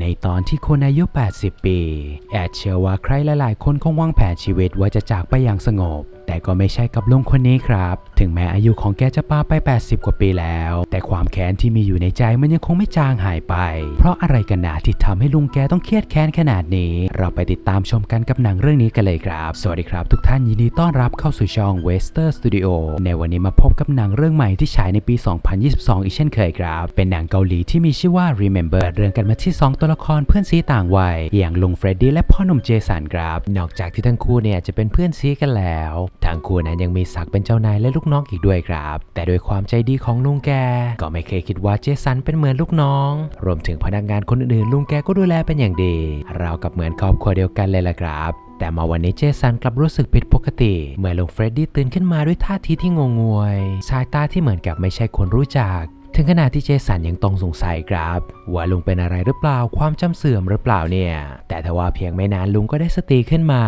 ในตอนที่คนอายุ 80 ปี แอดเชื่อว่าใครหลาย ๆ คนคงวางแผนชีวิตว่าจะจากไปอย่างสงบ แต่ก็ไม่ใช่กับลุงคนนี้ครับ ถึงแม้อายุของแกจะปาไป 80 กว่าปีแล้ว แต่ความแค้นที่มีอยู่ในใจมันยังคงไม่จางหายไป เพราะอะไรกันหนาที่ทำให้ลุงแกต้องเครียดแค้นขนาดนี้ เราไปติดตามชมกันกับหนังเรื่องนี้กันเลยครับ สวัสดีครับ ทุกท่านยินดีต้อนรับเข้าสู่ช่อง Wester Studio ในวันนี้มาพบกับหนังเรื่องใหม่ที่ฉายในปี 2022 อีกเช่นเคยครับ เป็นหนังเกาหลีที่มีชื่อว่า Remember เรื่องกันมาที่ 2ตัวละครเพื่อนซีต่างวัย อย่างลุงเฟรดดี้และพ่อหนุ่มเจสันครับ นอกจากที่ทั้งคู่เนี่ยจะเป็นเพื่อนซีกันแล้วทั้งคู่นั้นยังมีศักดิ์เป็นเจ้านายและลูกน้องอีกด้วยครับ แต่โดยความใจดีของลุงแก ก็ไม่เคยคิดว่าเจสันเป็นเหมือนลูกน้อง รวมถึงพนักงานคนอื่นๆลุงแกก็ดูแลเป็นอย่างดีราวกับเหมือนครอบครัวเดียวกันเลยล่ะครับแต่มาวันนี้เจสันกลับรู้สึกผิดปกติ เมื่อลุงเฟรดดี้ตื่นขึ้นมาด้วยท่าทีที่งงงวย สายตาที่เหมือนกับไม่ใช่คนรู้จัก ถึงขนาดที่เจสันยังต้องสงสัยครับ ว่าลุงเป็นอะไรหรือเปล่าความจำเสื่อมหรือเปล่าเนี่ย แต่ทว่าเพียงไม่นานลุงก็ได้สติขึ้นมา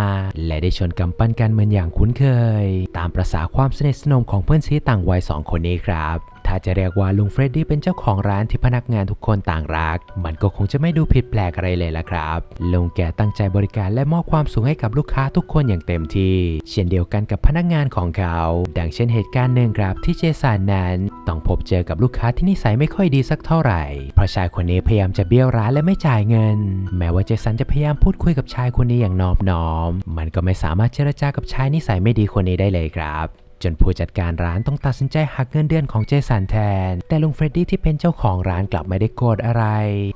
และได้ชนกำปั้นกันเหมือนอย่างคุ้นเคย ตามประษาความสนิทสนมของเพื่อนซีต่างวัยสองคนนี้ครับ ถ้าจะเรียกว่าลุงเฟรดดี้เป็นเจ้าของร้านที่พนักงานทุกคนต่างรัก มันก็คงจะไม่ดูผิดแปลกอะไรเลยละครับ ลุงแกตั้งใจบริการและมอบความสุขให้กับลูกค้าทุกคนอย่างเต็มที่ เช่นเดียวกันกับพนักงานของเขา ดังเช่นเหตุการณ์หนึ่งครับที่เจสันนั้น ต้องพบเจอกับลูกค้าที่นิสัยไม่ค่อยดีสักเท่าไหร่ เพราะชายคนนี้พยายามจะเบี้ยวร้านและไม่จ่ายเงิน แม้ว่าเจสันจะพยายามพูดคุยกับชายคนนี้อย่างนอบน้อม มันก็ไม่สามารถเจรจากับชายนิสัยไม่ดีคนนี้ได้เลยครับ จนผู้จัดการร้านต้องตัดสินใจหักเงินเดือนของเจสันแทน แต่ลุงเฟรดดี้ที่เป็นเจ้าของร้านกลับไม่ได้โกรธอะไร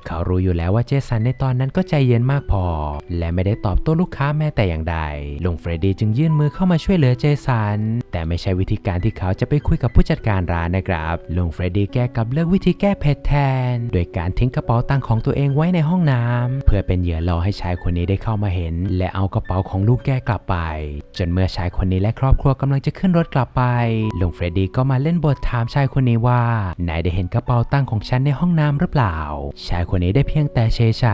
เขารู้อยู่แล้วว่าเจสันในตอนนั้นก็ใจเย็นมากพอ และไม่ได้ตอบโต้ลูกค้าแม้แต่อย่างใด ลุงเฟรดดี้จึงยื่นมือเข้ามาช่วยเหลือเจสัน แต่ไม่ใช่วิธีการที่เขาจะไปคุยกับผู้จัดการร้านนะครับ ลุงเฟรดดี้แก้กับเลือกวิธีแก้เผ็ดแทน โดยการทิ้งกระเป๋าตังค์ของตัวเองไว้ในห้องน้ำเพื่อเป็นเหยื่อล่อให้ชายคนนี้ได้เข้ามาเห็น และเอากระเป๋าของลูกแกกลับไป จนเมื่อชายคนนี้และครอบครัวกำลังจะขึ้นรถกลับไปลุงเฟรดดี้ก็มาเล่นบทถามชายคนนี้ว่านายได้เห็นกระเป๋าตังค์ของฉันในห้องน้ำหรือเปล่า ชายคนนี้ได้เพียงแต่เฉยใจ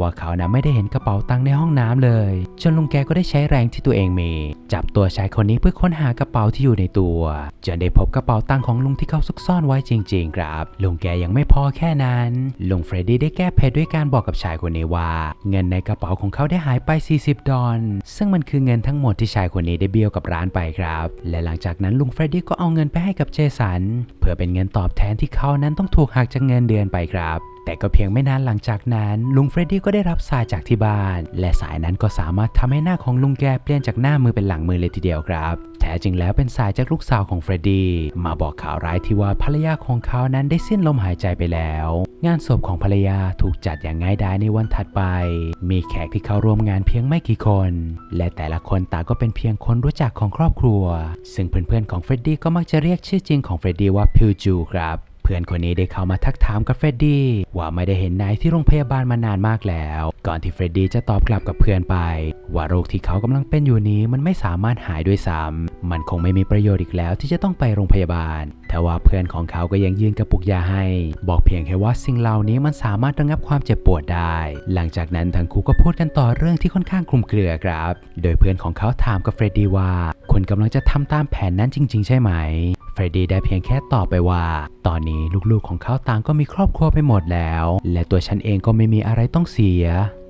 ว่าเขานะไม่ได้เห็นกระเป๋าตังค์ในห้องน้ำเลย จนลุงแกก็ได้ใช้แรงที่ตัวเองมี จับตัวชายคนนี้เพื่อค้นหากระเป๋าที่อยู่ในตัว จนได้พบกระเป๋าตังค์ของลุงที่เขาซุกซ่อนไว้จริง ๆ ครับลุงแกยังไม่พอแค่นั้นลุงเฟรดดี้ได้แก้เผ็ดด้วยการบอกกับชายคนนี้ว่า เงินในกระเป๋าของเขาได้หายไป 40 ดอลซึ่งมันคือเงินทั้งหมดที่ชายคนนี้ได้เบี้ยวกับร้านไปครับ และหลังจากนั้นลุงเฟรดดี้ก็เอาเงินไปให้กับเจสัน เพื่อเป็นเงินตอบแทนที่เขานั้นต้องถูกหักจากเงินเดือนไปครับ แต่ก็เพียงไม่นานหลังจากนั้น ลุงเฟรดดี้ก็ได้รับสายจากที่บ้าน และสายนั้นก็สามารถทำให้หน้าของลุงแกเปลี่ยนจากหน้ามือเป็นหลังมือเลยทีเดียวครับ แท้จริงแล้วเป็นสายจากลูกสาวของเฟรดดี้มาบอกข่าวร้ายที่ว่าภรรยาของเขานั้นได้สิ้นลมหายใจไปแล้ว งานศพของภรรยาถูกจัดอย่างง่ายดายในวันถัดไป มีแขกที่เข้าร่วมงานเพียงไม่กี่คน และแต่ละคนต่างก็เป็นเพียงคนรู้จักของครอบครัว ซึ่งเพื่อนๆของเฟรดดี้ก็มักจะเรียกชื่อจริงของเฟรดดี้ว่าพิวจูครับ เพื่อนคนนี้ได้เข้ามาทักถามกับเฟรดดี้ว่าไม่ได้เห็นนายที่โรงพยาบาลมานานมากแล้ว ก่อนที่เฟรดดี้จะตอบกลับกับเพื่อนไป ว่าโรคที่เขากำลังเป็นอยู่นี้มันไม่สามารถหายด้วยซ้ำมันคงไม่มีประโยชน์อีกแล้วที่จะต้องไปโรงพยาบาลแต่ว่าเพื่อนของเขาก็ยังยื่นกระปุกยาให้ บอกเพียงแค่ว่าสิ่งเหล่านี้มันสามารถระงับความเจ็บปวดได้ หลังจากนั้นทั้งคู่ก็พูดกันต่อเรื่องที่ค่อนข้างคลุมเครือครับ โดยเพื่อนของเขาถามกับเฟรดดี้ว่าคุณกำลังจะทำตามแผนนั้นจริง ๆ ใช่ไหม เฟรดดี้ได้เพียงแค่ตอบไปว่า ตอนนี้ลูกๆของเขาต่างก็มีครอบครัวไปหมดแล้ว และตัวฉันเองก็ไม่มีอะไรต้องเสีย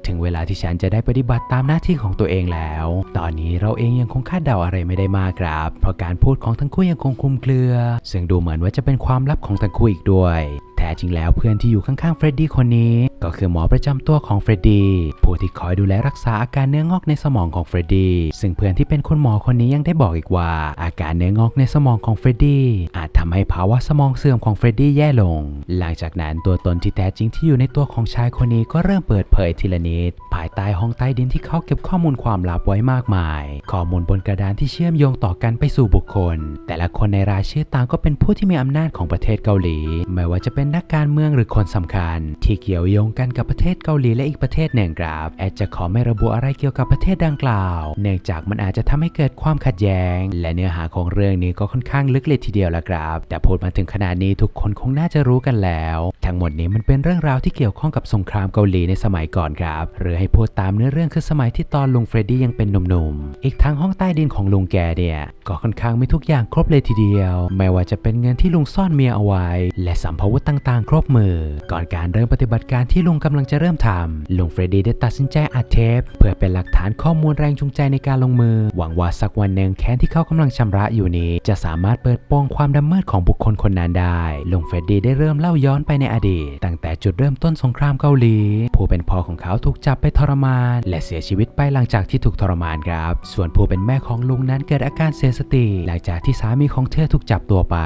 ถึงเวลาที่ฉันจะได้ปฏิบัติตามหน้าที่ของตัวเองแล้ว ตอนนี้เราเองยังคงคาดเดาอะไรไม่ได้มากครับ เพราะการพูดของทั้งคู่ยังคงคลุมเครือ ซึ่งดูเหมือนว่าจะเป็นความลับของทั้งคู่อีกด้วย ท้จริงแล้วเพื่อนที่อยู่ข้างๆเฟรดดี้คนนี้ ก็คือหมอประจำตัวของเฟรดดี้ผู้ที่คอยดูแลรักษาอาการเนื้องอกในสมองของเฟรดดี้ซึ่งเพื่อนที่เป็นคุณหมอคนนี้ยังได้บอกอีกว่า อาการเนื้องอกในสมองของเฟรดดี้อาจทำให้ภาวะสมองเสื่อมของเฟรดดี้แย่ลง หลังจากนั้นตัวตนที่แท้จริงที่อยู่ในตัวของชายคนนี้ก็เริ่มเปิดเผยทีละนิดภายใต้ห้องใต้ดินที่เขาเก็บข้อมูลความลับไว้มากมาย ข้อมูลบนกระดานที่เชื่อมโยงต่อกันไปสู่บุคคล แต่ละคนในรายชื่อต่างก็เป็นผู้ที่มีอำนาจของประเทศเกาหลี ไม่ว่าจะเป็นนักการเมืองหรือคนสำคัญ ที่เกี่ยวโยงกันกับประเทศเกาหลีและอีกประเทศหนึ่งครับแอดจะขอไม่ระบุอะไรเกี่ยวกับประเทศดังกล่าว เนื่องจากมันอาจจะทำให้เกิดความขัดแย้ง และเนื้อหาของเรื่องนี้ก็ค่อนข้างลึกเลยทีเดียวละครับ แต่พูดมาถึงขนาดนี้ทุกคนคงน่าจะรู้กันแล้ว ทั้งหมดนี้มันเป็นเรื่องราวที่เกี่ยวข้องกับสงครามเกาหลีในสมัยก่อนครับ หรือให้พูดตามเนื้อเรื่องคือสมัยที่ตอนลุงเฟรดดี้ยังเป็นหนุ่มๆ อีกทั้งห้องใต้ดินของลุงแกเนี่ยก็ค่อนข้างมีทุกอย่างครบเลยทีเดียว ไม่ว่าจะเป็นเงินที่ลุงซ่อนเมียเอาไว้ และสัมภาระตต่างๆ ครบมือ ก่อนการเริ่มปฏิบัติการที่ลุงกำลังจะเริ่มทำลุงเฟรดดี้ได้ตัดสินใจอัดเทป เพื่อเป็นหลักฐานข้อมูลแรงจูงใจในการลงมือ หวังว่าสักวันหนึ่งแค้นที่เขากำลังชำระอยู่นี้ จะสามารถเปิดโปงความดำมืดของบุคคลคนนั้นได้ลุงเฟรดดี้ได้เริ่มเล่าย้อนไปในอดีต ตั้งแต่จุดเริ่มต้นสงครามเกาหลี ผู้เป็นพ่อของเขาถูกจับไปทรมาน และเสียชีวิตไปหลังจากที่ถูกทรมานครับ ส่วนผู้เป็นแม่ของลุงนั้นเกิดอาการเสียสติ หลังจากที่สามีของเธอถูกจับตัวไป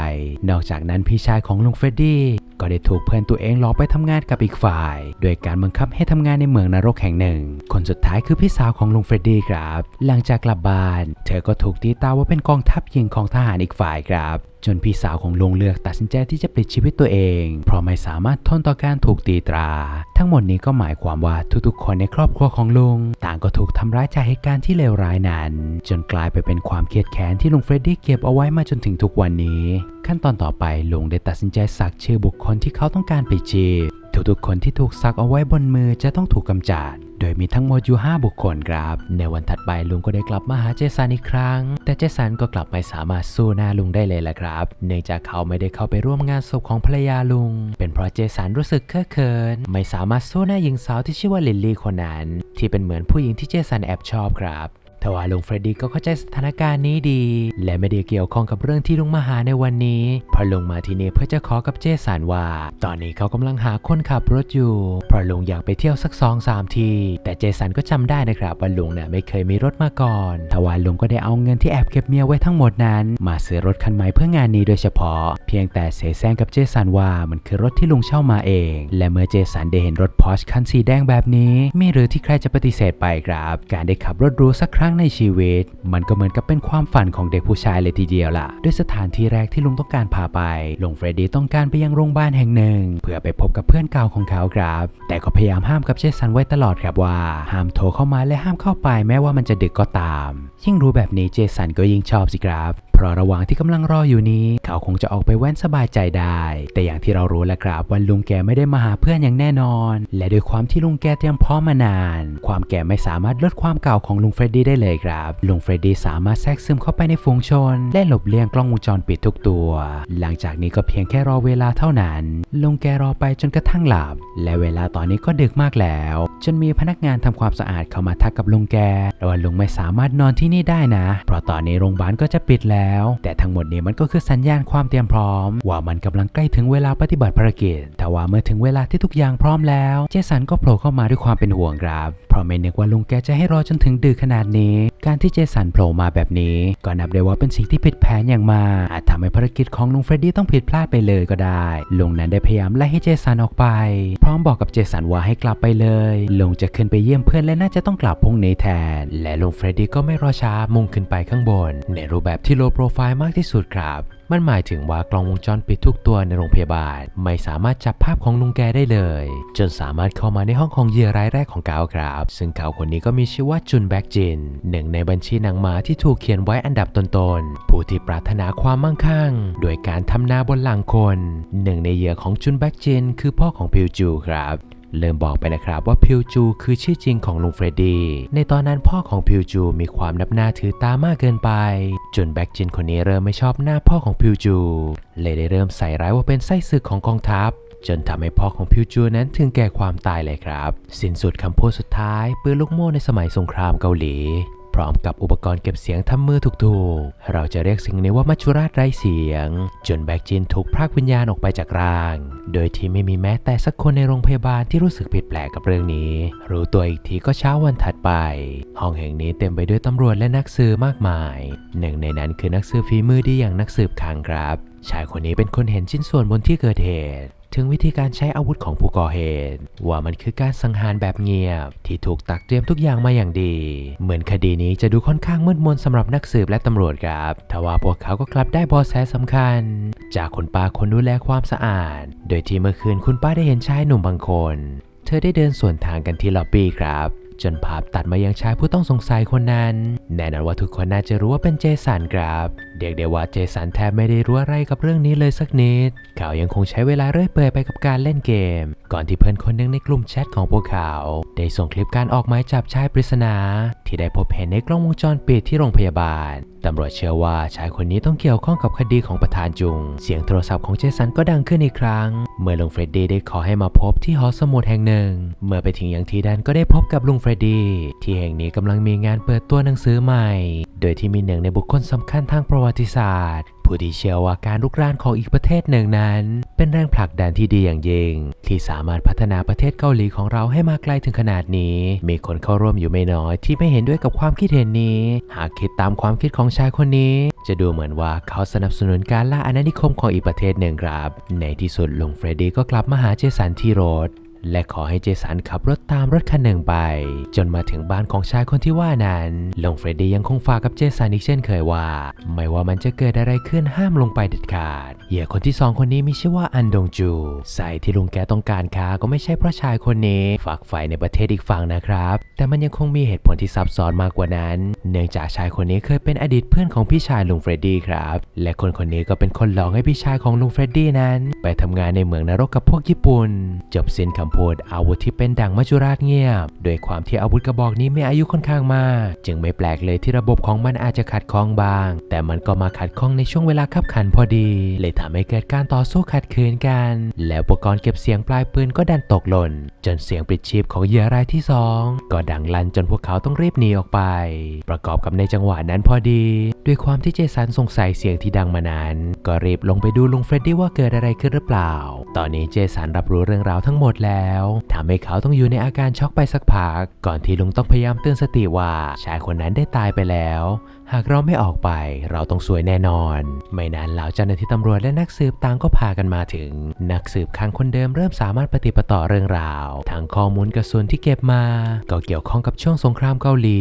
นอกจากนั้นพี่ชายของลุงเฟรดดี้ก็ได้ถูกเพื่อนตัวเองหลอกไปทำงานกับอีกฝ่าย โดยการบังคับให้ทำงานในเมืองนรกแห่งหนึ่ง คนสุดท้ายคือพี่สาวของลุงเฟรดดี้ครับ หลังจากกลับบ้าน เธอก็ถูกตีตาว่าเป็นกองทัพยิงของทหารอีกฝ่ายครับ จนพี่สาวของลุงเลือกตัดสินใจที่จะปลิดชีวิตตัวเอง เพราะไม่สามารถทนต่อการถูกตีตรา ทั้งหมดนี้ก็หมายความว่าทุกๆ คนในครอบครัวของลุง ต่างก็ถูกทำร้ายจากเหตุการณ์ที่เลวร้ายนั้น จนกลายไปเป็นความเครียดแค้นที่ลุงเฟรดดี้เก็บเอาไว้มาจนถึงทุกวันนี้ ขั้นตอนต่อไปลุงได้ตัดสินใจสักชื่อบุคคลที่เขาต้องการปลิดชีพทุกๆคนที่ถูกสักเอาไว้บนมือจะต้องถูกกำจัด โดยมีทั้งหมดอยู่ 5 บุคคลครับ ในวันถัดไปลุงก็ได้กลับมาหาเจสันอีกครั้ง แต่เจสันก็กลับไม่สามารถสู้หน้าลุงได้เลยละครับ เนื่องจากเขาไม่ได้เข้าไปร่วมงานศพของภรรยาลุง เป็นเพราะเจสันรู้สึกเคอะเขิน ไม่สามารถสู้หน้าหญิงสาวที่ชื่อว่าลิลลี่คนนั้น ที่เป็นเหมือนผู้หญิงที่เจสันแอบชอบครับ ทว่าลุงเฟรดดี้ก็เข้าใจสถานการณ์นี้ดี และไม่ได้เกี่ยวข้องกับเรื่องที่ลุงมาหาในวันนี้เพราะลุงมาที่นี่เพื่อจะขอกับเจสันว่า ตอนนี้เขากำลังหาคนขับรถอยู่เพราะลุงอยากไปเที่ยวสักสองสามที แต่เจสันก็จำได้นะครับว่าลุงเนี่ยไม่เคยมีรถมาก่อนทว่าลุงก็ได้เอาเงินที่แอบเก็บเมียไว้ทั้งหมดนั้น มาซื้อรถคันใหม่เพื่องานนี้โดยเฉพาะ เพียงแต่เสแสร้งกับเจสันว่ามันคือรถที่ลุงเช่ามาเอง และเมื่อเจสันได้เห็นรถพอชคันสีแดงแบบนี้ไม่หรือที่ใครจะปฏิเสธไปครับ การได้ขับรถรูสักครั้งในชีวิต มันก็เหมือนกับเป็นความฝันของเด็กผู้ชายเลยทีเดียวล่ะ ด้วยสถานที่แรกที่ลุงต้องการพาไป ลุงเฟรดดี้ต้องการไปยังโรงพยาบาลแห่งหนึ่ง เพื่อไปพบกับเพื่อนเก่าของเขาครับ แต่ก็พยายามห้ามกับเจสันไว้ตลอดครับว่าห้ามโทรเข้ามาและห้ามเข้าไปแม้ว่ามันจะดึกก็ตาม ยิ่งรู้แบบนี้เจสันก็ยิ่งชอบสิครับเพราะระหว่างที่กำลังรออยู่นี้ เขาคงจะออกไปแว้นสบายใจได้ แต่อย่างที่เรารู้แหละครับว่าลุงแกไม่ได้มาหาเพื่อนอย่างแน่นอน และด้วยความที่ลุงแกเตรียมพร้อมมานาน ความแก่ไม่สามารถลดความเก่าของลุงเฟรดดี้ได้เลยครับลุงเฟรดดี้สามารถแทรกซึมเข้าไปในฝูงชน และหลบเลี่ยงกล้องวงจรปิดทุกตัว หลังจากนี้ก็เพียงแค่รอเวลาเท่านั้น ลุงแกรอไปจนกระทั่งหลับ และเวลาตอนนี้ก็ดึกมากแล้ว จนมีพนักงานทำความสะอาดเข้ามาทักกับลุงแกว่าลุงไม่สามารถนอนที่นี่ได้นะ เพราะตอนนี้โรงพยาบาลก็จะปิดแล้ว แต่ทั้งหมดนี้มันก็คือสัญญาณความเตรียมพร้อม ว่ามันกำลังใกล้ถึงเวลาปฏิบัติภารกิจ แต่ว่าเมื่อถึงเวลาที่ทุกอย่างพร้อมแล้ว เจสันก็โผล่เข้ามาด้วยความเป็นห่วงครับ ราะไม่นึกว่าลุงแกจะให้รอจนถึงดึกขนาดนี้ การที่เจสันโผล่มาแบบนี้ ก็นับได้ว่าเป็นสิ่งที่ผิดแผนอย่างมากอาจทำให้ภารกิจของลุงเฟรดดี้ต้องผิดพลาดไปเลยก็ได้ลุงนั้นได้พยายามไล่ให้เจสันออกไป พร้อมบอกกับเจสันว่าให้กลับไปเลยลุงจะขึ้นไปเยี่ยมเพื่อนและน่าจะต้องกลับพรุ่งนี้แทน และลุงเฟรดดี้ก็ไม่รอช้ามุ่งขึ้นไปข้างบน ในรูปแบบที่โลโปรไฟล์มากที่สุดครับ มันหมายถึงว่ากล้องวงจรปิดทุกตัวในโรงพยาบาล ไม่สามารถจับภาพของลุงแกได้เลย จนสามารถเข้ามาในห้องของเหยื่อรายแรกของเขาครับ ซึ่งเขาคนนี้ก็มีชื่อว่าจุนแบ็กจินหนึ่งในบัญชีนังหมาที่ถูกเขียนไว้อันดับต้นๆผู้ที่ปรารถนาความมั่งคั่ง โดยการทำนาบนหลังคน หนึ่งในเหยื่อของจุนแบ็กจินคือพ่อของพิวจูครับ เริ่มบอกไปนะครับว่าพิวจูคือชื่อจริงของลุงเฟรดดี้ในตอนนั้นพ่อของพิวจูมีความนับหน้าถือตามากเกินไป จนแบ็กจินคนนี้เริ่มไม่ชอบหน้าพ่อของพิวจู เลยได้เริ่มใส่ร้ายว่าเป็นไส้ศึกของกองทัพ จนทำให้พ่อของพิวจูนั้นถึงแก่ความตายเลยครับ สิ้นสุดคำพูดสุดท้ายปืนลูกโม่ในสมัยสงครามเกาหลี พร้อมกับอุปกรณ์เก็บเสียงทำมือถูกๆ เราจะเรียกสิ่งนี้ว่ามัจจุราชไร้เสียง จนแบกจินถูกพรากวิญญาณออกไปจากร่าง โดยที่ไม่มีแม้แต่สักคนในโรงพยาบาลที่รู้สึกผิดแปลกกับเรื่องนี้ รู้ตัวอีกทีก็เช้าวันถัดไป ห้องแห่งนี้เต็มไปด้วยตำรวจและนักสืบมากมาย หนึ่งในนั้นคือนักสืบฝีมือดีอย่างนักสืบคังครับ ชายคนนี้เป็นคนเห็นชิ้นส่วนบนที่เกิดเหตุ ถึงวิธีการใช้อาวุธของผู้ก่อเหตุ ว่ามันคือการสังหารแบบเงียบ ที่ถูกตักเตรียมทุกอย่างมาอย่างดี เหมือนคดีนี้จะดูค่อนข้างมืดมนสำหรับนักสืบและตำรวจครับทว่าพวกเขาก็กลับได้เบอแสสำคัญ จากคุณป้าคนดูแลความสะอาด โดยที่เมื่อคืนคุณป้าได้เห็นชายหนุ่มบางคน เธอได้เดินสวนทางกันที่ล็อบบี้ครับ จนภาพตัดมายังชายผู้ต้องสงสัยคนนั้น แน่นอนว่าทุกคนน่าจะรู้ว่าเป็นเจสันครับเด็กเด้ว่าเจสันแทบไม่ได้รู้อะไรกับเรื่องนี้เลยสักนิด เขายังคงใช้เวลาเรื่อยเปื่อยไปกับการเล่นเกม ก่อนที่เพื่อนคนหนึ่งในกลุ่มแชทของพวกเขา ได้ส่งคลิปการออกหมายจับชายปริศนา ที่ได้พบเห็นในกล้องวงจรปิดที่โรงพยาบาล ตำรวจเชื่อว่าชายคนนี้ต้องเกี่ยวข้องกับคดีของประธานจุง เสียงโทรศัพท์ของเจสันก็ดังขึ้นอีกครั้ง เมื่อลุงเฟรดดี้ได้ขอให้มาพบที่หอสมุดแห่งหนึ่ง เมื่อไปถึงยังที่ดันก็ได้พบกับลุงเฟรดดี้ที่แห่งนี้กำลังมีงานเปิดตัวหนังสือใหม่ โดยที่มีหนึ่งในบุคคลสำคัญทางประวัติศาสตร์ ผู้ที่เชื่อว่าการลุกรานของอีกประเทศหนึ่งนั้น เป็นแรงผลักดันที่ดีอย่างยิ่งที่สามารถพัฒนาประเทศเกาหลีของเราให้มาไกลถึงขนาดนี้ มีคนเข้าร่วมอยู่ไม่น้อยที่ไม่เห็นด้วยกับความคิดเห็นนี้ หากคิดตามความคิดของชายคนนี้ จะดูเหมือนว่าเขาสนับสนุนการล่าอาณานิคมของอีกประเทศหนึ่งครับ ในที่สุดลุงเฟรดดี้ก็กลับมาหาเจสันที่รถ และขอให้เจสันขับรถตามรถคันหนึ่งไป จนมาถึงบ้านของชายคนที่ว่านั้นลงเฟรดดี้ยังคงฝากกับเจสันอีกเช่นเคยว่า ไม่ว่ามันจะเกิดอะไรขึ้นห้ามลงไปเด็ดขาดเหยื่อคนที่สองคนนี้มีชื่อว่าอันดงจูใสายที่ลุงแกต้องการค้าก็ไม่ใช่เพราะชายคนนี้ฝากไฟในประเทศอีกฝั่งนะครับ แต่มันยังคงมีเหตุผลที่ซับซ้อนมากกว่านั้น เนื่องจากชายคนนี้เคยเป็นอดีตเพื่อนของพี่ชายลุงเฟรดดี้ครับ และคนคนนี้ก็เป็นคนหลอกให้พี่ชายของลุงเฟรดดี้นั้น ไปทำงานในเมืองนรกกับพวกญี่ปุ่น จบสิ้นคำพูดอาวุธที่เป็นดังมัจจุราชเงียบ โดยความที่อาวุธกระบอกนี้มีอายุค่อนข้างมาก จึงไม่แปลกเลยที่ระบบของมันอาจจะขัดข้องบาง แต่มันก็มาขัดข้องในช่วงเวลาขับขันพอดี เลยทำให้เกิดการต่อสู้ขัดขืนกัน แล้วอุปกรณ์เก็บเสียงปลายปืนก็ดันตกหล่น จนเสียงปลิดชีพของเหยื่อรายที่สองก็ดังลั่นจนพวกเขาต้องรีบหนีออกไป ประกอบกับในจังหวะนั้นพอดี ด้วยความที่เจสันสงสัยเสียงที่ดังมานานก็รีบลงไปดูลุงเฟรดดี้ว่าเกิดอะไรขึ้นหรือเปล่า ตอนนี้เจสันรับรู้เรื่องราวทั้งหมดแล้วทำให้เขาต้องอยู่ในอาการช็อกไปสักพัก ก่อนที่ลุงต้องพยายามเตือนสติว่าชายคนนั้นได้ตายไปแล้วหากเราไม่ออกไปเราต้องสวยแน่นอน ไม่นานเหล่าเจ้าหน้าที่ตำรวจและนักสืบต่างก็พากันมาถึง นักสืบข้างคนเดิมเริ่มสามารถปฏิปต่อเรื่องราวทางข้อมูลกระสุนที่เก็บมา ก็เกี่ยวข้องกับช่วงสงครามเกาหลี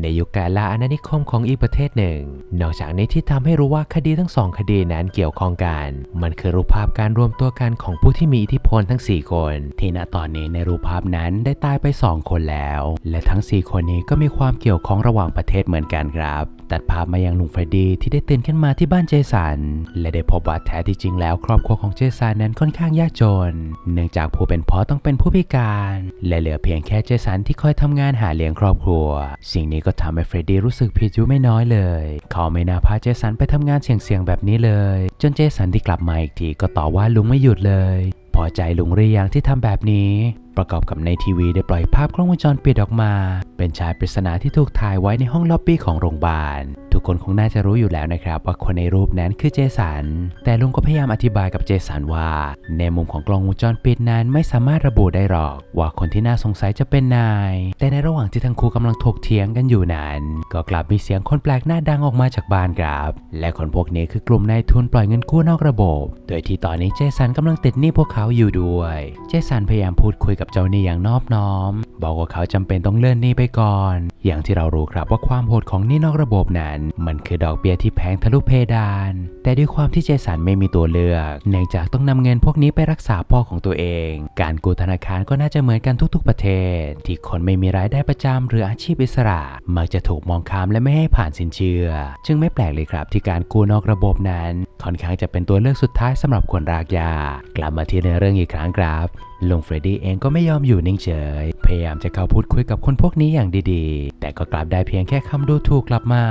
ในยุคการล่าอาณานิคมของอีกประเทศหนึ่ง นอกจากนี้ที่ทำให้รู้ว่าคดีทั้งสองคดีนั้นเกี่ยวข้องกัน มันคือรูปภาพการรวมตัวกันของผู้ที่มีอิทธิพลทั้ง 4 คน ที่ณตอนนี้ในรูปภาพนั้นได้ตายไป 2 คนแล้ว และทั้ง 4 คนนี้ก็มีความเกี่ยวข้องระหว่างประเทศเหมือนกันครับ ตัดภาพมายังลุงเฟรดดี้ที่ได้ตื่นขึ้นมาที่บ้านเจสัน และได้พบว่าแท้ที่จริงแล้ว ครอบครัวของเจสันนั้นค่อนข้างยากจน เนื่องจากผู้เป็นพ่อต้องเป็นผู้พิการ และเหลือเพียงแค่เจสันที่คอยทำงานหาเลี้ยงครอบครัว สิ่งนี้ก็ทำให้เฟรดดี้รู้สึกผิดอยู่ไม่น้อยเลย เขาไม่น่าพาเจสันไปทำงานเสี่ยงๆแบบนี้เลย จนเจสันที่กลับมาอีกทีก็ต่อว่าลุงไม่หยุดเลยพอใจลุงหรือยังที่ทำแบบนี้ ประกอบกับในทีวีได้ปล่อยภาพกล้องวงจรปิดออกมา เป็นชายปริศนาที่ถูกถ่ายไว้ในห้องล็อบบี้ของโรงพยาบาล ทุกคนคงน่าจะรู้อยู่แล้วนะครับ ว่าคนในรูปนั้นคือเจสัน แต่ลุงก็พยายามอธิบายกับเจสันว่า ในมุมของกล้องวงจรปิดนั้นไม่สามารถระบุได้หรอก ว่าคนที่น่าสงสัยจะเป็นนาย แต่ในระหว่างที่ทั้งคู่กำลังถกเถียงกันอยู่นั้น ก็กลับมีเสียงคนแปลกหน้าดังออกมาจากบ้านครับ และคนพวกนี้คือกลุ่มนายทุนปล่อยเงินกู้นอกระบบ โดยที่ตอนนี้เจสันกำลังติดหนี้พวกเขาอยู่ด้วย เจสันพยายามพูดคุยกับเจ้าหนี้อย่างนอบน้อม บอกว่าเขาจำเป็นต้องเลื่อนหนี้ไปก่อน อย่างที่เรารู้ครับว่าความโหดของหนี้นอกระบบนั้น มันคือดอกเบี้ยที่แพงทะลุเพดาน แต่ด้วยความที่เจสันไม่มีตัวเลือกเนื่องจากต้องนำเงินพวกนี้ไปรักษาพ่อของตัวเอง การกู้ธนาคารก็น่าจะเหมือนกันทุก ๆ ประเทศ ที่คนไม่มีรายได้ประจำหรืออาชีพอิสระ มักจะถูกมองข้ามและไม่ให้ผ่านสินเชื่อ จึงไม่แปลกเลยครับที่การกู้นอกระบบนั้น ค่อนข้างจะเป็นตัวเลือกสุดท้ายสำหรับคนรากหญ้ากลับมาที่ในเรื่องอีกครั้งครับ ลุงเฟรดดี้เองก็ไม่ยอมอยู่นิ่งเฉย พยายามจะเข้าพูดคุยกับคนพวกนี้อย่างดีๆ แต่ก็กลับได้เพียงแค่คำดูถูกกลับมา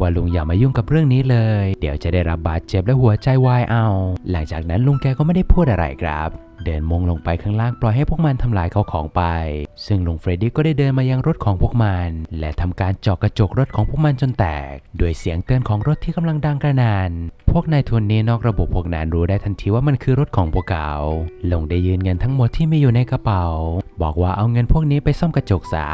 ว่าลุงอย่ามายุ่งกับเรื่องนี้เลย เดี๋ยวจะได้รับบาดเจ็บและหัวใจวายเอา หลังจากนั้นลุงแกก็ไม่ได้พูดอะไรครับ เดินมงลงไปข้างล่างปล่อยให้พวกมันทำลายเขาของไป ซึ่งลุงเฟรดดี้ก็ได้เดินมายังรถของพวกมัน และทำการเจาะกระจกรถของพวกมันจนแตก ด้วยเสียงเตือนของรถที่กำลังดังกระนาน พวกนายทุนนี้นอกระบบพวกนั้นรู้ได้ทันทีว่ามันคือรถของพวกเขาลงได้ยืนเงินทั้งหมดที่มีอยู่ในกระเป๋า บอกว่าเอาเงินพวกนี้ไปซ่อมกระจกซะ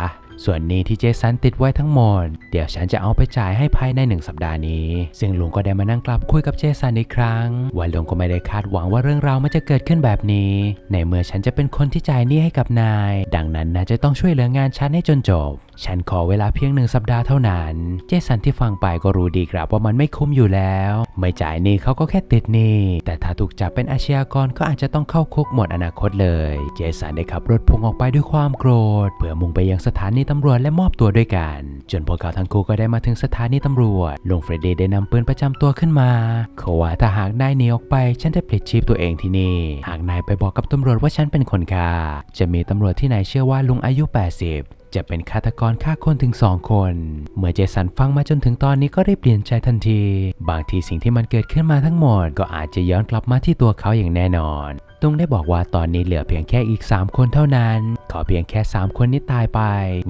ส่วนนี้ที่เจสันติดไว้ทั้งหมด เดี๋ยวฉันจะเอาไปจ่ายให้ภายในหนึ่งสัปดาห์นี้ ซึ่งลุงก็ได้มานั่งกลับคุยกับเจสันอีกครั้ง ว่าลุงก็ไม่ได้คาดหวังว่าเรื่องราวมันจะเกิดขึ้นแบบนี้ ในเมื่อฉันจะเป็นคนที่จ่ายหนี้ให้กับนาย ดังนั้นนายจะต้องช่วยเหลืองานฉันให้จนจบ ฉันขอเวลาเพียงหนึ่งสัปดาห์เท่านั้น เจสันที่ฟังไปก็รู้ดีครับว่ามันไม่คุ้มอยู่แล้ว ไม่จ่ายหนี้เขาก็แค่ติดหนี้แต่ถ้าถูกจับเป็นอาชญากรก็อาจจะต้องเข้าคุกหมดอนาคตเลย เจสันได้ขับรถพุ่งออกไปด้วยความโกรธ เพื่อมุ่งไปยังสถานีตำรวจและมอบตัวด้วยกัน จนพวกเขาทั้งคู่ก็ได้มาถึงสถานีตำรวจลุงเฟรดดี้ได้นำปืนประจำตัวขึ้นมาเขาว่าถ้าหากนายหนีออกไป ฉันจะปลิดชีพตัวเองที่นี่ หากนายไปบอกกับตำรวจว่าฉันเป็นคนฆ่าจะมีตำรวจที่ไหนเชื่อว่าลุงอายุ 80 จะเป็นฆาตกรฆ่าคนถึงสองคน เมื่อเจสันฟังมาจนถึงตอนนี้ก็ได้เปลี่ยนใจทันที บางทีสิ่งที่มันเกิดขึ้นมาทั้งหมด ก็อาจจะย้อนกลับมาที่ตัวเขาอย่างแน่นอนตุงได้บอกว่าตอนนี้เหลือเพียงแค่อีก 3 คนเท่านั้น ขอเพียงแค่ 3 คนนี้ตายไป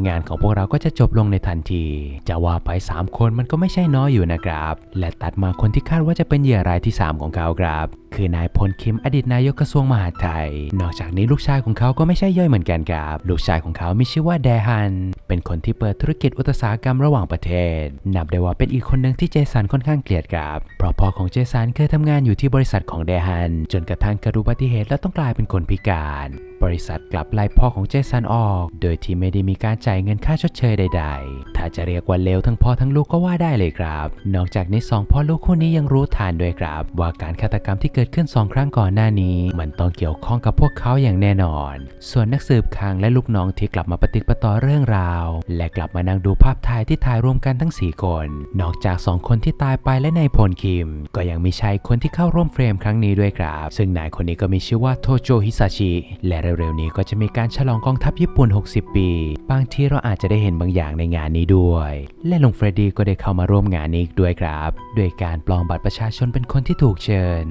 งานของพวกเราก็จะจบลงในทันที จะว่าไป 3 คนมันก็ไม่ใช่น้อยอยู่นะครับ และตัดมาคนที่คาดว่าจะเป็นเหยื่อรายที่ 3 ของเขาครับคือนายพลคิมอดีตนายกกระทรวงมหาดไทย นอกจากนี้ลูกชายของเขาก็ไม่ใช่ย่อยเหมือนกันครับ ลูกชายของเขามีชื่อว่าแดฮัน เป็นคนที่เปิดธุรกิจอุตสาหกรรมระหว่างประเทศ นับได้ว่าเป็นอีกคนหนึ่งที่เจสันค่อนข้างเกลียดครับ เพราะพ่อของเจสันเคยทำงานอยู่ที่บริษัทของแดฮัน จนกระทั่งเกิดอุบัติเหตุและต้องกลายเป็นคนพิการ บริษัทกลับไล่พ่อของเจสันออก โดยที่ไม่ได้มีการจ่ายเงินค่าชดเชยใด ๆ ถ้าจะเรียกว่าเลวทั้งพ่อทั้งลูกก็ว่าได้เลยครับ นอกจากนี้สองพ่อลูกคู่นี้ยังรู้ทานด้วยครับ ว่าการฆาตกรรมที่เกิดขึ้นสองครั้งก่อนหน้านี้ มันต้องเกี่ยวข้องกับพวกเขาอย่างแน่นอน ส่วนนักสืบคางและลูกน้องที่กลับมาปฏิดประต่อเรื่องราว และกลับมานั่งดูภาพถ่ายที่ถ่ายรวมกันทั้ง 4 คน นอกจาก 2 คนที่ตายไปและนายพลคิม ก็ยังมีชายคนที่เข้าร่วมเฟรมครั้งนี้ด้วยครับ ซึ่งนายคนนี้ก็มีชื่อว่าโทโจฮิซาชิและเร็วๆนี้ก็จะมีการฉลองกองทัพญี่ปุ่น 60 ปี บางทีเราอาจจะได้เห็นบางอย่างในงานนี้ด้วย และลุงเฟรดดี้ก็ได้เข้ามาร่วมงานนี้อีกด้วยครับด้วยการปลอมบัตรประชาชนเป็นคนที่ถูกเชิญ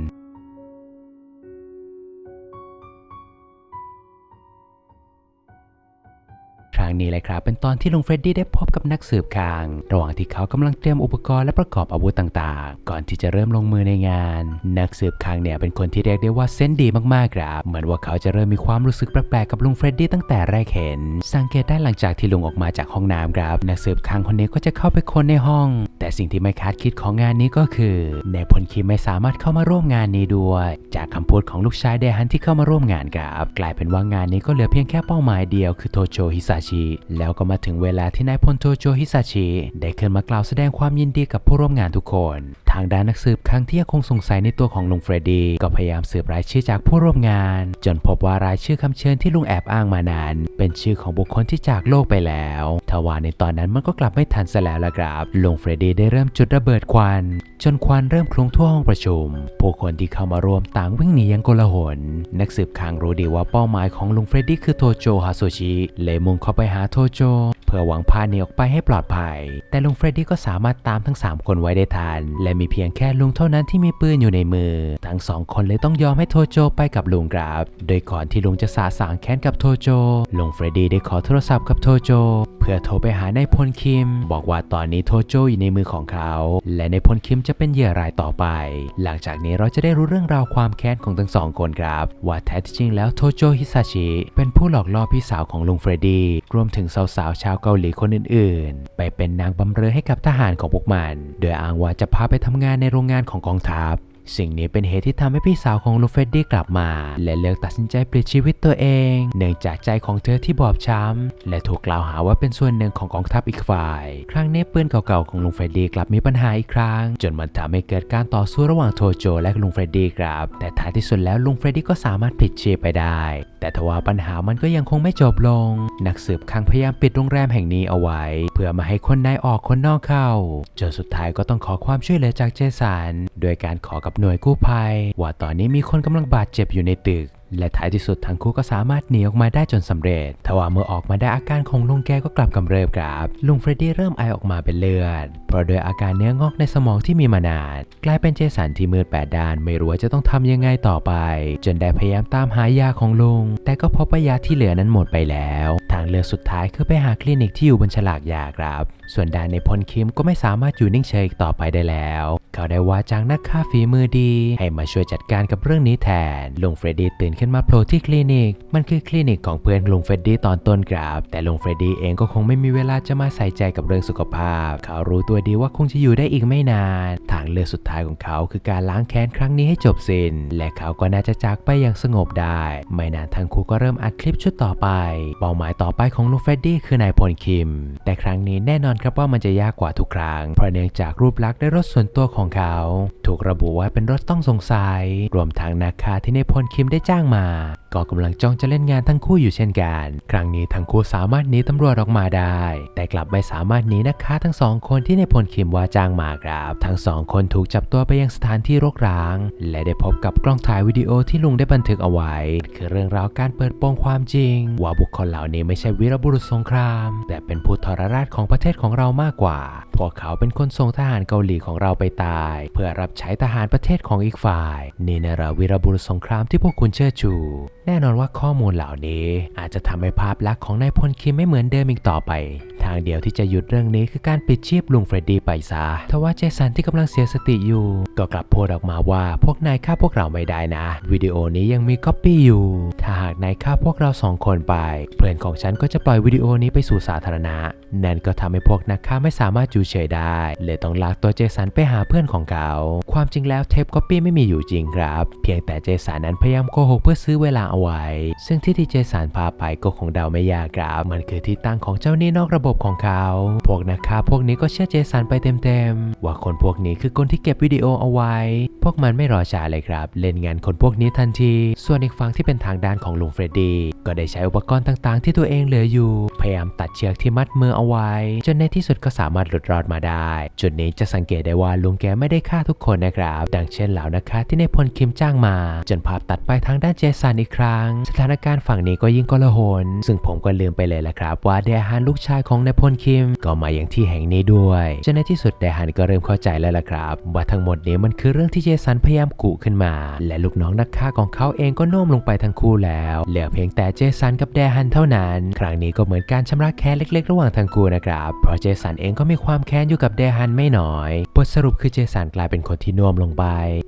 ครั้งนี้เลยครับเป็นตอนที่ลุงเฟรดดี้ได้พบกับนักสืบคาง ระหว่างที่เขากำลังเตรียมอุปกรณ์และประกอบอาวุธต่างๆ ก่อนที่จะเริ่มลงมือในงาน นักสืบคางเนี่ยเป็นคนที่เรียกได้ว่าเซนดีมากๆครับ เหมือนว่าเขาจะเริ่มมีความรู้สึกแปลกๆกับลุงเฟรดดี้ตั้งแต่แรกเห็น สังเกตได้หลังจากที่ลุงออกมาจากห้องน้ำครับ นักสืบคางคนนี้ก็จะเข้าไปค้นในห้อง แต่สิ่งที่ไม่คาดคิดของงานนี้ก็คือในพลคิมไม่สามารถเข้ามาร่วมงานนี้ด้วย จากคำพูดของลูกชายเดฮันที่เข้ามาร่วมงานครับ กลายเป็นว่างานนี้ก็เหลือเพียงแค่เป้าหมายเดียวคือโทโจฮิซาชิ แล้วก็มาถึงเวลาที่นายพลโทโจฮิซาชิได้ขึ้นมากล่าวแสดงความยินดีกับผู้ร่วมงานทุกคน ทางด้านนักสืบครั้งที่ยังคงสงสัยในตัวของลุงเฟรดดี้ก็พยายามสืบรายชื่อจากผู้ร่วมงาน จนพบว่ารายชื่อคำเชิญที่ลุงแอบอ้างมานั้น เป็นชื่อของบุคคลที่จากโลกไปแล้วทว่าในตอนนั้นมันก็กลับไม่ทันซะแล้วละครับลุงเฟรดดี้ได้เริ่มจุดระเบิดควัน จนควันเริ่มคลุ้งทั่วห้องประชุม ผู้คนที่เข้ามาร่วมต่างวิ่งหนีอยังโกลาหลนักสืบคางรู้ดีว่าเป้าหมายของลุงเฟรดดี้คือโทโจฮาโซชิเลยมุ่งเข้าไปหาโทโจ เพื่อหวังพาหนีออกไปให้ปลอดภัย แต่ลุงเฟรดดี้ก็สามารถตามทั้ง 3 คนไว้ได้ทัน และมีเพียงแค่ลุงเท่านั้นที่มีปืนอยู่ในมือ ทั้งสองคนเลยต้องยอมให้โทโจไปกับลุงครับ โดยก่อนที่ลุงจะสาสางแค้นกับโทโจ ลุงเฟรดดี้ได้ขอโทรศัพท์กับโทโจ พื่อโทรไปหานายพลคิม บอกว่าตอนนี้โทโจอยู่ในมือของเขา และนายพลคิมจะเป็นเหยื่อรายต่อไป หลังจากนี้เราจะได้รู้เรื่องราวความแค้นของทั้งสองคนครับ ว่าแท้ที่จริงแล้วโทโจฮิซาชิเป็นผู้หลอกล่อพี่สาวของลุงเฟรดดี้รวมถึงสาวๆชาวเกาหลีคนอื่นๆ ไปเป็นนางบำเรอให้กับทหารของพวกมัน โดยอ้างว่าจะพาไปทำงานในโรงงานของกองทัพ สิ่งนี้เป็นเหตุที่ทำให้พี่สาวของลูเฟดดี้กลับมา และเลือกตัดสินใจปลิดชีวิตตัวเอง เนื่องจากใจของเธอที่บอบช้ำและถูกกล่าวหาว่าเป็นส่วนหนึ่งของกองทัพอีกฝ่าย ครั้งนี้ปืนเก่าๆของลุงเฟรดดี้กลับมีปัญหาอีกครั้ง จนมันทำให้เกิดการต่อสู้ระหว่างโทโจและลุงเฟรดดี้ครับ แต่ท้ายที่สุดแล้วลุงเฟรดดี้ก็สามารถปลิดชีพไปได้ แต่ทว่าปัญหามันก็ยังคงไม่จบลง นักสืบคังพยายามปิดโรงแรมแห่งนี้เอาไว้ เพื่อมาให้คนในออกคนนอกเข้าจนสุดท้ายก็ต้องขอความช่วยเหลือจากเจสันโดยการขอกับหน่วยกู้ภัย ว่าตอนนี้มีคนกำลังบาดเจ็บอยู่ในตึก และท้ายที่สุดทั้งคู่ก็สามารถหนีออกมาได้จนสำเร็จทว่าเมื่อออกมาได้อาการของลุงแกก็กลับกำเริบครับลุงเฟรดดี้เริ่มไอออกมาเป็นเลือด เพราะโดยอาการเนื้องอกในสมองที่มีมานานกลายเป็นเจสันที่มืดแปดด้านไม่รู้ว่าจะต้องทำยังไงต่อไป จนได้พยายามตามหายาของลุง แต่ก็พบว่ายาที่เหลือนั้นหมดไปแล้ว ทางเลือกสุดท้ายคือไปหาคลินิกที่อยู่บนฉลากยาครับ ส่วนดานในพลคิมก็ไม่สามารถอยู่นิ่งเฉยอีกต่อไปได้แล้ว เขาได้ว่าจ้างนักฆ่าฝีมือดี ให้มาช่วยจัดการกับเรื่องนี้แทน ลุงเฟรดดี้ตื่นขึ้นมาโผล่ที่คลินิก มันคือคลินิกของเพื่อนลุงเฟรดดี้ตอนต้นครับแต่ลุงเฟรดดี้เองก็คงไม่มีเวลาจะมาใส่ใจกับเรื่องสุขภาพ เขารู้ตัวดีว่าคงจะอยู่ได้อีกไม่นาน ทางเลือกสุดท้ายของเขาคือการล้างแค้นครั้งนี้ให้จบสิ้น และเขาก็น่าจะจากไปอย่างสงบได้ ไม่นานทั้งคู่ก็เริ่มอัดคลิปชุดต่อไป เป้าหมายต่อไปของลุงเฟรดดี้คือนายพลคิม แต่ครั้งนี้แน่นอนครับว่ามันจะยากกว่าทุกครั้ง เพราะเนื่องจากรูปลักษณ์ได้รถส่วนตัวของเขา ถูกระบุว่าเป็นรถต้องสงสัย รวมทั้งนาคาที่นพลคิมได้จ้างมาก็กำลังจ้องจะเล่นงานทั้งคู่อยู่เช่นกัน ครั้งนี้ทั้งคู่สามารถหนีตำรวจออกมาได้ แต่กลับไม่สามารถหนีนักค้าทั้งสองคนที่ในพลคิมว่าจ้างมาครับ ทั้งสองคนถูกจับตัวไปยังสถานที่รกร้าง และได้พบกับกล้องถ่ายวิดีโอที่ลุงได้บันทึกเอาไว้ คือเรื่องราวการเปิดโปงความจริง ว่าบุคคลเหล่านี้ไม่ใช่วีรบุรุษสงคราม แต่เป็นผู้ทรราชของประเทศของเรามากกว่า พวกเขาเป็นคนส่งทหารเกาหลีของเราไปตาย เพื่อรับใช้ทหารประเทศของอีกฝ่ายนี่นะเราวีรบุรุษสงครามที่พวกคุณเชิดชูแน่นอนว่าข้อมูลเหล่านี้อาจจะทำให้ภาพลักษณ์ของนายพลคิมไม่เหมือนเดิมอีกต่อไป ทางเดียวที่จะหยุดเรื่องนี้คือการปิดชีพลุงเฟรดดี้ไปซะทว่าเจสันที่กำลังเสียสติอยู่ ก็กลับพูดออกมาว่าพวกนายฆ่าพวกเราไม่ได้นะ วิดีโอนี้ยังมีก๊อปปี้อยู่ ถ้าหากนายฆ่าพวกเราสองคนไป เพื่อนของฉันก็จะปล่อยวิดีโอนี้ไปสู่สาธารณะ นั่นก็ทำให้พวกนักฆ่าไม่สามารถอยู่เฉยได้ เลยต้องลากตัวเจสันไปหาเพื่อนของเขา ความจริงแล้วเทปก๊อปปี้ไม่มีอยู่จริงครับ เพียงแต่เจสันนั้นพยายามโกหกเพื่อซื้อเวลาเอาไว้ ซึ่งที่ทีเจสันพาไปก็คงเดาไม่ยากครับ มันคือที่ตั้งของเจ้าหนี้นอกระบบของเขา พวกนักฆ่าพวกนี้ก็เชื่อเจสันไปเต็มๆ ว่าคนพวกนี้คือคนที่เก็บวิดีโอเอาไว้ พวกมันไม่รอช้าเลยครับ เล่นงานคนพวกนี้ทันที ส่วนอีกฝั่งที่เป็นทางด้านของลุงเฟรดดี้ก็ได้ใช้อุปกรณ์ต่างๆ ที่ตัวเองเหลืออยู่ พยายามตัดเชือกที่มัดมือเอาไว้ จนในที่สุดก็สามารถหลุดรอดมาได้ จุดนี้จะสังเกตได้ว่าลุงแกไม่ได้ฆ่าทุกคนนะครับ ดังเช่นเหล่านักฆ่าที่ในายพลคิมจ้างมา จนภาพตัดไปทางด้านเจสันอีกครั้งสถานการณ์ฝั่งนี้ก็ยิ่งกลาหน ซึ่งผมก็ลืมไปเลยละครับ ว่าเดฮันลูกชายของนายพลคิม ก็มาอย่างที่แห่งนี้ด้วยจนในที่สุดเดฮันก็เริ่มเข้าใจแล้วล่ะครับ ว่าทั้งหมดนี้มันคือเรื่องที่เจสันพยายามกุขึ้นมา และลูกน้องนักฆ่าของเขาเองก็โน้มลงไปทั้งคู่แล้วเหลือเพียงแต่เจสันกับเดฮันเท่านั้น ครั้งนี้ก็เหมือนการชำระแค้นเล็ก ๆ ระหว่างทั้งคู่นะครับเพราะเจสันเองก็มีความแค้นอยู่กับเดฮันไม่น้อยบทสรุปคือเจสันกลายเป็นคนที่น่วมลงไป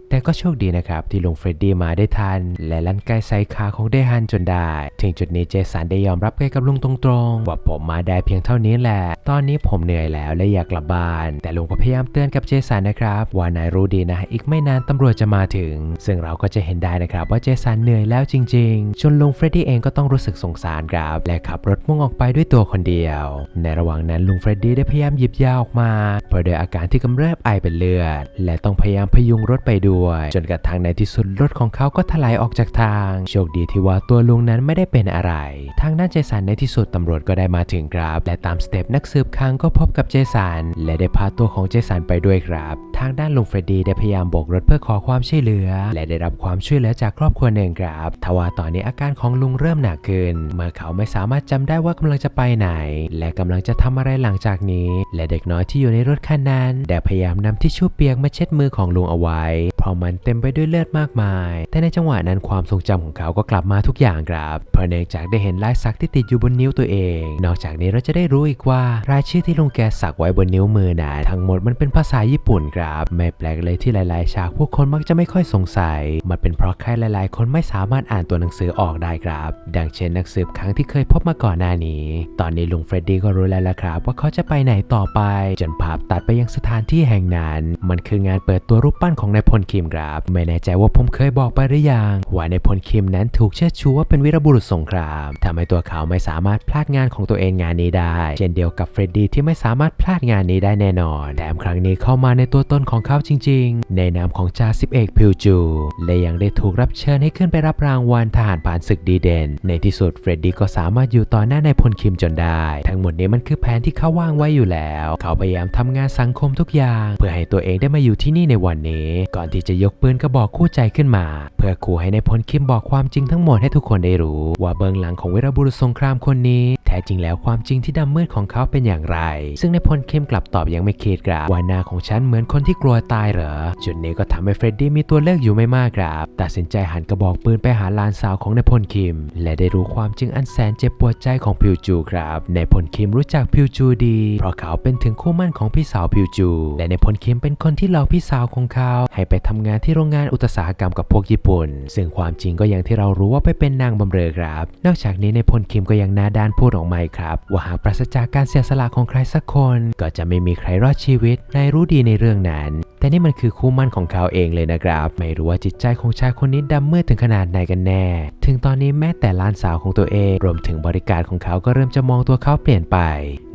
แต่ก็โชคดีนะครับที่ลุงเฟรดดี้มาได้ทัน และลั่นไกใส่ขาของเดฮันจนได้ ถึงจุดนี้เจสันได้ยอมรับกับลุงตรงๆ ว่าผมมาได้เพียงเท่านี้แหละ ตอนนี้ผมเหนื่อยแล้วและอยากกลับบ้าน แต่ลุงก็พยายามเตือนกับเจสันนะครับว่านายรู้ดีนะ อีกไม่นานตำรวจจะมาถึง ซึ่งเราก็จะเห็นได้นะครับว่าเจสันเหนื่อยแล้วจริงๆจนลุงเฟรดดี้เองก็ต้องรู้สึกสงสารครับและขับรถมุ่งออกไปด้วยตัวคนเดียว ในระหว่างนั้นลุงเฟรดดี้ได้พยายามหยิบยาออกมาเพราะด้วยอาการที่กำเริบไอเป็นเลือด และต้องพยายามพยุงรถไปด้วย จนกระทั่งในที่สุดรถของเขาก็ถลายออกจากทางโชคดีที่ว่าตัวลุงนั้นไม่ได้เป็นอะไร ทางด้านเจสันในที่สุดตำรวจก็ได้มาถึงครับ และตามสเต็ปนักสืบค้างก็พบกับเจสันและได้พาตัวของเจสันไปด้วยครับ ทางด้านลุงเฟรดดี้ได้พยายามโบกรถเพื่อขอความช่วยเหลือ และได้รับความช่วยเหลือจากครอบครัวหนึ่งครับทว่าตอนนี้อาการของลุงเริ่มหนักขึ้น เมื่อเขาไม่สามารถจำได้ว่ากำลังจะไปไหน และกำลังจะทำอะไรหลังจากนี้ และเด็กน้อยที่อยู่ในรถคันนั้นได้พยายามนำทิชชู่เปียกมาเช็ดมือของลุงเอาไว้เพราะมันเต็มไปด้วยเลือดมากมาย แต่ในจังหวะนั้นความทรงจำของเขาก็กลับมาทุกอย่างครับเพราะเนื่องจากได้เห็นลายสักที่ติดอยู่บนนิ้วตัวเอง นอกจากนี้เราจะได้รู้อีกว่ารายชื่อที่ลุงแกสักไว้บนนิ้วมือนั้นทั้งหมดมันเป็นภาษาญี่ปุ่นครับไม่แปลกเลยที่หลาย ๆ ฉากผู้คนมักจะไม่ค่อยสงสัย มันเป็นเพราะใครหลาย ๆ คนไม่สามารถอ่านตัวหนังสือออกได้ครับ ดังเช่นนักสืบครั้งที่เคยพบมาก่อนหน้านี้ ตอนนี้ลุงเฟรดดี้ก็รู้แล้วละครับ ว่าเขาจะไปไหนต่อไป จนภาพตัดไปยังสถานที่แห่งนั้น มันคืองานเปิดตัวรูปปั้นของนายพลคิมครับ ไม่แน่ใจว่าผมเคยบอกไปหรือยังว่านายพลคิมนั้นถูกเชิดชูว่าเป็นวีรบุรุษสงครามทำให้ตัวเขาไม่สามารถพลาดงานของตัวเองงานนี้ได้ เช่นเดียวกับเฟรดดี้ที่ไม่สามารถพลาดงานนี้ได้แน่นอนแถมครั้งนี้เข้ามาในตัวตนของเขาจริง ๆ ในนามของจ่าสิบเอกพิวจู และยังได้ถูกรับเชิญให้ขึ้นไปรับรางวัลทหารผ่านศึกดีเด่น ในที่สุดเฟรดดี้ก็สามารถอยู่ต่อหน้านายพลคิมจนได้ ทั้งหมดนี้มันคือแผนที่เขาวางไว้อยู่แล้ว เขาพยายามทำงานสังคมทุกอย่าง เพื่อให้ตัวเองได้มาอยู่ที่นี่ในวันนี้ ก่อนที่จะยกปืนกระบอกคู่ใจขึ้นมา เพื่อขู่ให้นายพลคิมบอกความจริงทั้งหมดให้ทุกคนได้รู้ ว่าเบื้องหลังของวีรบุรุษสงครามคนนี้แท้จริงแล้วความจริงที่ดำมืดของเขาเป็นอย่างไร ซึ่งในพลเคิมกลับตอบยังไม่เคิดครับว่าหน้าของฉันเหมือนคนที่กลัวตายเหรอ จุดนี้ก็ทำให้เฟรดดี้มีตัวเลือกอยู่ไม่มากครับตัดสินใจหันกระบอกปืนไปหาหลานสาวของนายพลคิม และได้รู้ความจริงอันแสนเจ็บปวดใจของพิวจูครับนายพลคิมรู้จักพิวจูดี เพราะเขาเป็นถึงคู่มั่นของพี่สาวพิวจู และนายพลคิมเป็นคนที่หลอกพี่สาวของเขา ให้ไปทำงานที่โรงงานอุตสาหกรรมกับพวกญี่ปุ่น ซึ่งความจริงก็อย่างที่เรารู้ว่าไปเป็นนางบำเรอครับ นอกจากนี้ในายพลคิมก็ยังหน้าด้านพูดออกมครับ ว่าหากปราศจากการเสียสละของใครสักคน ก็จะไม่มีใครรอดชีวิตนายรู้ดีในเรื่องนั้น แต่นี่มันคือคู่มั่นของเขาเองเลยนะครับ ไม่รู้ว่าจิตใจของชายคนนี้ดำมืดถึงขนาดไหนกันแน่ ถึงตอนนี้แม้แต่ล้านสาวของตัวเองรวมถึงบริการของเขาก็เริ่มจะมองตัวเขาเปลี่ยนไป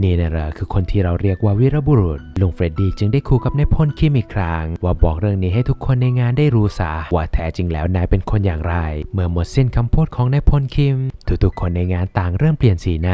นี่นะเหรอคือคนที่เราเรียกว่าวีรบุรุษลุงเฟรดดี้จึงได้คู่กับนายพลคิมอีกครั้งว่าบอกเรื่องนี้ให้ทุกคนในงานได้รู้ซะว่าแท้จริงแล้วนายเป็นคนอย่างไร เมื่อหมดสิ้นคำพูดของนายพลคิม ทุกๆคนในงานต่างเริ่มเปลี่ยนสีหน้า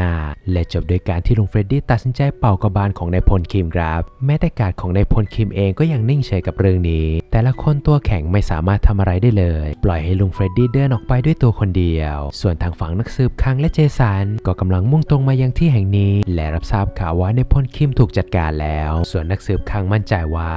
และจบโดยการที่ลุงเฟรดดี้ตัดสินใจเป่ากระบาลของนายพลคิมครับ แม้แต่การดของนายพลคิมเองก็ยังนิ่งเฉยกับเรื่องนี้ แต่ละคนตัวแข็งไม่สามารถทำอะไรได้เลย ปล่อยให้ลุงเฟรดดี้เดินออกไปด้วยตัวคนเดียว ส่วนทางฝั่งนักสืบคังและเจสันก็กำลังมุ่งตรงมายังที่แห่งนี้ และรับทราบข่าวว่านายพลคิมถูกจัดการแล้ว ส่วนนักสืบคังมั่นใจว่า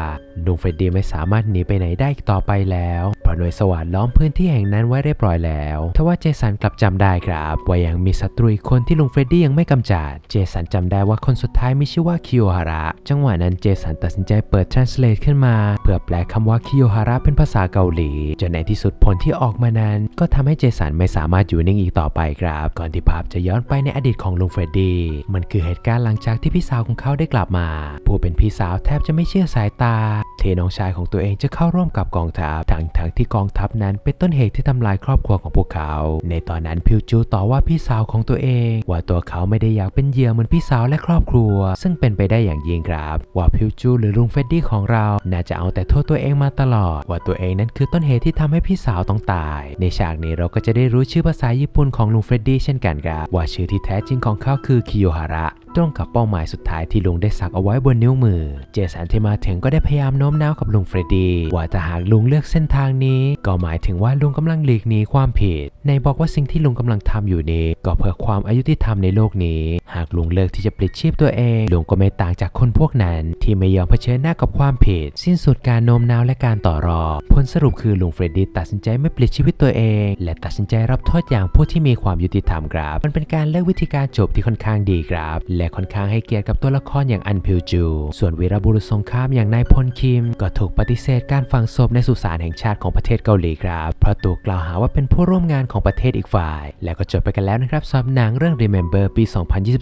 ลุงเฟรดดี้ไม่สามารถหนีไปไหนได้อีกต่อไปแล้วเพราะหน่วยสวัสดล้อมพื้นที่แห่งนั้นไว้เรียบร้อยแล้วทว่าเจสันกลับจำได้ครับว่ายังมีศัตรูอีกคนที่ลุงเฟรดดี้ยังไม่กำจัด เจสันจำได้ว่าคนสุดท้ายมีชื่อว่าคิโอฮาระ จังหวะนั้นเจสันตัดสินใจเปิด translate ขึ้นมา เพื่อแปลคำว่าคิโอฮาระเป็นภาษาเกาหลี จนในที่สุดผลที่ออกมานั้น ก็ทำให้เจสันไม่สามารถอยู่นิ่งอีกต่อไปครับ ก่อนที่ภาพจะย้อนไปในอดีตของลุงเฟรดดี้ มันคือเหตุการณ์หลังจากที่พี่สาวของเขาได้กลับมา ผู้เป็นพี่สาวแทบจะไม่เชื่อสายตาเทน้องชายของตัวเองจะเข้าร่วมกับกองทัพทั้งทั้งที่กองทัพนั้นเป็นต้นเหตุที่ทำลายครอบครัวของพวกเขา ในตอนนั้นพิวจูต่อว่าพี่สาวของตัวเอง ว่าตัวเขาไม่ได้อยากเป็นเหยื่อเหมือนพี่สาวและครอบครัว ซึ่งเป็นไปได้อย่างยิ่งครับ ว่าพิวจูหรือลุงเฟดดี้ของเรา น่าจะเอาแต่โทษตัวเองมาตลอด ว่าตัวเองนั้นคือต้นเหตุที่ทำให้พี่สาวต้องตาย ในฉากนี้เราก็จะได้รู้ชื่อภาษาญี่ปุ่นของลุงเฟรดดี้เช่นกันครับว่าชื่อที่แท้จริงของเขาคือคิโยฮาระ ตรงกับเป้าหมายสุดท้ายที่ลุงได้สักเอาไว้บนนิ้วมือ เจสันที่มาถึงก็ได้พยายามโน้มน้าวกับลุงเฟรดดี้ว่าถ้าหากลุงเลือกเส้นทางนี้ ก็หมายถึงว่าลุงกำลังหลีกหนีความผิด ในบอกว่าสิ่งที่ลุงกำลังทำอยู่นี้ก็เพื่อความอายุติธรรมในโลกนี้ หากลุงเลิกที่จะปลิดชีพตัวเอง ลุงก็ไม่ต่างจากคนพวกนั้น ที่ไม่ยอมเผชิญหน้ากับความผิด สิ้นสุดการโน้มน้าวและการต่อรองผลสรุปคือลุงเฟรดดี้ตัดสินใจไม่ปลิดชีวิตตัวเอง และตัดสินใจรับโทษอย่างผู้ที่มีความยุติธรรมครับ มันเป็นการเลือกวิธีการจบที่ค่อนข้างดีครับและค่อนข้างให้เกียรติกับตัวละครอย่างอันพิวจู ส่วนวีรบุรุษสงครามอย่างนายพลคิม ก็ถูกปฏิเสธการฝังศพในสุสานแห่งชาติของประเทศเกาหลีครับเพราะถูกกล่าวหาว่าเป็นผู้ร่วมงานของประเทศอีกฝ่าย แล้วก็จบไปกันแล้วนะครับสำหรับหนังเรื่อง Remember ปี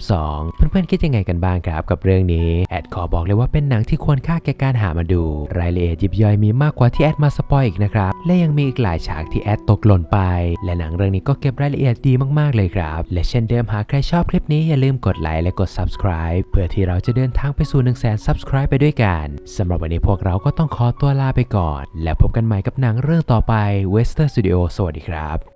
2022 เพื่อนๆคิดยังไงกันบ้างครับกับเรื่องนี้แอดขอบอกเลยว่าเป็นหนังที่ควรค่าแก่การหามาดู รายละเอียดยิบย่อยมีมากกว่าที่แอดมาสปอยอีกนะครับและยังมีอีกหลายฉากที่แอดตกหล่นไป และหนังเรื่องนี้ก็เก็บรายละเอียดดีมากๆเลยครับ และเช่นเดิมหากใครชอบคลิปนี้อย่าลืมกดไลค์และกด subscribe เพื่อที่เราจะเดินทางไปสู่ 1 0 0 0 0แสน subscribe ไปด้วยกันสำหรับวันนี้พวกเราก็ต้องขอตัวลาไปก่อน แล้วพบกันใหม่กับหนังเรื่องต่อไป Western Studio สวัสดีครับ